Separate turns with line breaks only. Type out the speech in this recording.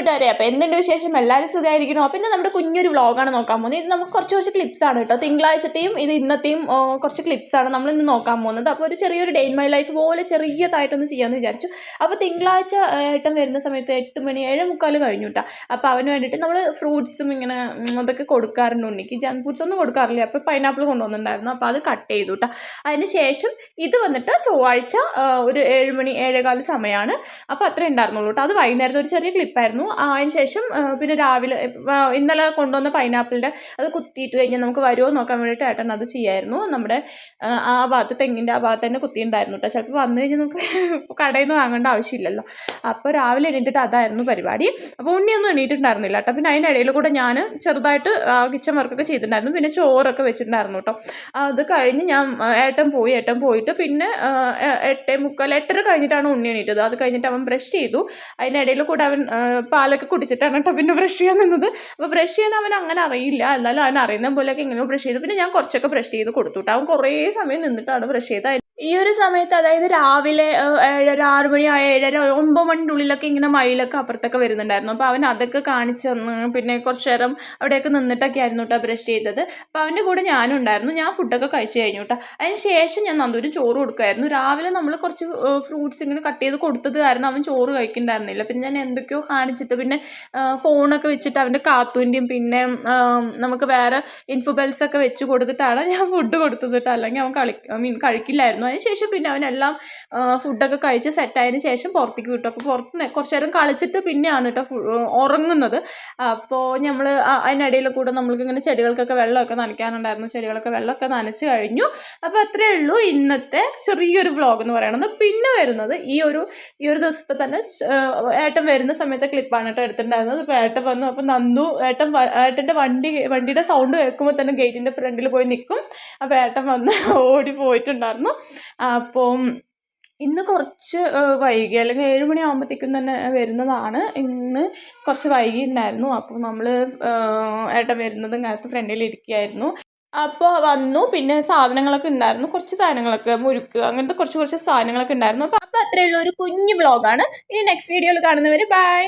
കൂട്ടുകാരെ അപ്പോൾ എന്തുണ്ട് വിശേഷം? എല്ലാവരും സുഖമായിരിക്കണം അപ്പോൾ ഇന്ന് നമ്മുടെ കുഞ്ഞൊരു വ്ളോഗാണ് നോക്കാൻ പോകുന്നത്. ഇത് നമുക്ക് കുറച്ച് കുറച്ച് ക്ലിപ്സാണ് കേട്ടോ. തിങ്കളാഴ്ചത്തെയും ഇത് ഇന്നത്തെയും കുറച്ച് ക്ലിപ്സാണ് നമ്മൾ ഇന്ന് നോക്കാൻ പോകുന്നത്. അപ്പോൾ ഒരു ചെറിയൊരു ഡേ ഇൻ മൈ ലൈഫ് പോലെ ചെറിയതായിട്ടൊന്ന് ചെയ്യാമെന്ന് വിചാരിച്ചു. അപ്പോൾ തിങ്കളാഴ്ച ഏട്ടം വരുന്ന സമയത്ത് എട്ട് മണി ഏഴ് മുക്കാൽ കഴിഞ്ഞു കേട്ടോ അപ്പോൾ അവന് വേണ്ടിയിട്ട് നമ്മൾ ഫ്രൂട്ട്സും ഇങ്ങനെ അതൊക്കെ കൊടുക്കാറുണ്ട്. ഉണ്ണിക്ക് ജങ്ക് ഫുഡ്സ് ഒന്നും കൊടുക്കാറില്ല. അപ്പോൾ പൈനാപ്പിൾ കൊണ്ടുവന്നിട്ടുണ്ടായിരുന്നു. അപ്പോൾ അത് കട്ട് ചെയ്തു കേട്ടോ അതിന് ശേഷം ഇത് വന്നിട്ട് ചൊവ്വാഴ്ച ഒരു ഏഴ് മണി ഏഴേകാൽ സമയമാണ് അപ്പോൾ അത്രേ ഉണ്ടായിരുന്നുള്ളൂ കേട്ടോ അത് വൈകുന്നേരത്തെ ഒരു ചെറിയ ക്ലിപ്പായിരുന്നു അതിന് ശേഷം പിന്നെ രാവിലെ ഇന്നലെ കൊണ്ടുവന്ന പൈനാപ്പിളിന്റെ അത് കുത്തിയിട്ട് കഴിഞ്ഞാൽ നമുക്ക് വരുമോ നോക്കാൻ വേണ്ടിയിട്ട് ഏട്ടൻ അത് ചെയ്യായിരുന്നു. നമ്മുടെ ആ, ഭാഗത്ത് തെങ്ങിന്റെ ആ ഭാഗത്ത് തന്നെ കുത്തിയിട്ടുണ്ടായിരുന്നു കേട്ടോ. ചിലപ്പോൾ വന്നു കഴിഞ്ഞാൽ നമുക്ക് കടയിൽ നിന്ന് വാങ്ങേണ്ട ആവശ്യമില്ലല്ലോ. അപ്പോൾ രാവിലെ എണീറ്റിട്ട് അതായിരുന്നു പരിപാടി. അപ്പോൾ ഉണ്ണിയൊന്നും എണീറ്റിട്ടുണ്ടായിരുന്നില്ല കേട്ടോ. പിന്നെ അതിന്റെ ഇടയിൽ കൂടെ ഞാൻ ചെറുതായിട്ട് കിച്ചൺ വർക്കൊക്കെ ചെയ്തിട്ടുണ്ടായിരുന്നു. പിന്നെ ചോറൊക്കെ വെച്ചിട്ടുണ്ടായിരുന്നു കേട്ടോ. അത് കഴിഞ്ഞ് ഞാൻ ഏട്ടൻ പോയി ഏട്ടൻ പോയിട്ട് പിന്നെ എട്ടേ മുക്കാൽ എട്ടര കഴിഞ്ഞിട്ടാണ് ഉണ്ണി എണീറ്റത്. അത് കഴിഞ്ഞിട്ട് അവൻ ബ്രഷ് ചെയ്തു. അതിനിടയിൽ കൂടെ അവൻ പാലൊക്കെ കുടിച്ചിട്ടാണ് കേട്ടോ പിന്നെ ബ്രഷ് ചെയ്യാൻ നിന്നത്. അപ്പോൾ ബ്രഷ് ചെയ്യാൻ അവൻ അങ്ങനെ അറിയില്ല. എന്നാലും അവൻ അറിയുന്ന പോലെയൊക്കെ എങ്ങനെയോ ബ്രഷ് ചെയ്തു. പിന്നെ ഞാൻ കുറച്ചൊക്കെ ബ്രഷ് ചെയ്ത് കൊടുത്തു കേട്ടോ. അവൻ കുറേ സമയം നിന്നിട്ടാണ് ബ്രഷ് ചെയ്തത്. ഈ ഒരു സമയത്ത് അതായത് രാവിലെ ഏഴര ആറ് മണി ഏഴര ഒമ്പത് മണിന്റെ ഉള്ളിലൊക്കെ ഇങ്ങനെ മയിലൊക്കെ അപ്പുറത്തൊക്കെ വരുന്നുണ്ടായിരുന്നു. അപ്പോൾ അവൻ അതൊക്കെ കാണിച്ച് തന്ന് പിന്നെ കുറച്ച് നേരം അവിടെയൊക്കെ നിന്നിട്ടൊക്കെ ആയിരുന്നു കേട്ടോ ബ്രഷ് ചെയ്തത്. അപ്പോൾ അവന്റെ കൂടെ ഞാനും ഉണ്ടായിരുന്നു. ഞാൻ ഫുഡൊക്കെ കഴിച്ചു കഴിഞ്ഞു കേട്ടോ അതിന് ശേഷം ഞാൻ നന്ദൂര് ചോറ് കൊടുക്കുമായിരുന്നു രാവിലെ നമ്മൾ കുറച്ച് ഫ്രൂട്ട്സ് ഇങ്ങനെ കട്ട് ചെയ്ത് കൊടുത്തത് കാരണം അവൻ ചോറ് കഴിക്കണ്ടായിരുന്നില്ല. പിന്നെ ഞാൻ എന്തൊക്കെയോ കാണിച്ചിട്ട് പിന്നെ ഫോണൊക്കെ വെച്ചിട്ട് അവന്റെ കാത്തൂന്റെയും പിന്നെ നമുക്ക് വേറെ ഇൻഫോബെൽസ് ഒക്കെ വെച്ച് കൊടുത്തിട്ടാണ് ഞാൻ ഫുഡ് കൊടുത്തത് കേട്ടോ അല്ലെങ്കിൽ അവൻ കളി മീൻ കഴിക്കില്ലായിരുന്നു. അതിന് ശേഷം പിന്നെ അവനെല്ലാം ഫുഡൊക്കെ കഴിച്ച് സെറ്റായതിന് ശേഷം പുറത്തേക്ക് വിട്ടു. അപ്പോൾ പുറത്ത് കുറച്ച് നേരം കളിച്ചിട്ട് പിന്നെയാണ് കേട്ടോ ഉറങ്ങുന്നത്. അപ്പോൾ നമ്മൾ അതിനിടയിൽ കൂടെ നമ്മൾക്ക് ഇങ്ങനെ ചെടികൾക്കൊക്കെ വെള്ളമൊക്കെ നനയ്ക്കാനുണ്ടായിരുന്നു. ചെടികളൊക്കെ വെള്ളമൊക്കെ നനച്ച് കഴിഞ്ഞു. അപ്പോൾ അത്രയേ ഉള്ളൂ ഇന്നത്തെ ചെറിയൊരു വ്ളോഗ് എന്ന് പറയുന്നത് പിന്നെ വരുന്നത് ഈ ഒരു ഈ ഒരു ദിവസത്തെ തന്നെ ഏട്ടൻ വരുന്ന സമയത്തെ ക്ലിപ്പാണ് കേട്ടോ എടുത്തിട്ടുണ്ടായിരുന്നത്. അപ്പോൾ ഏട്ടൻ വന്നു. അപ്പോൾ നന്ദു ഏട്ടൻ ഏട്ടന്റെ വണ്ടി വണ്ടിയുടെ സൗണ്ട് കേൾക്കുമ്പോൾ തന്നെ ഗേറ്റിന്റെ ഫ്രണ്ടിൽ പോയി നിൽക്കും അപ്പോൾ ഏട്ടൻ വന്ന് ഓടി പോയിട്ടുണ്ടായിരുന്നു. അപ്പോൾ ഇന്ന് കുറച്ച് വൈകി അല്ലെങ്കിൽ ഏഴ് മണി ആകുമ്പോഴത്തേക്കും തന്നെ വരുന്നതാണ്. ഇന്ന് കുറച്ച് വൈകിയിട്ടുണ്ടായിരുന്നു അപ്പോൾ നമ്മൾ ഏട്ടൻ വരുന്നത് ഇങ്ങനത്തെ ഫ്രണ്ടിൽ ഇരിക്കുകയായിരുന്നു. അപ്പോൾ വന്നു. പിന്നെ സാധനങ്ങളൊക്കെ ഉണ്ടായിരുന്നു. കുറച്ച് സാധനങ്ങളൊക്കെ മുറുക്ക് അങ്ങനത്തെ കുറച്ച് കുറച്ച് സാധനങ്ങളൊക്കെ ഉണ്ടായിരുന്നു. അപ്പോൾ അപ്പോൾ അത്രയുള്ള ഒരു കുഞ്ഞു ബ്ലോഗാണ് ഇനി നെക്സ്റ്റ് വീഡിയോയിൽ കാണുന്നവർ ബൈ.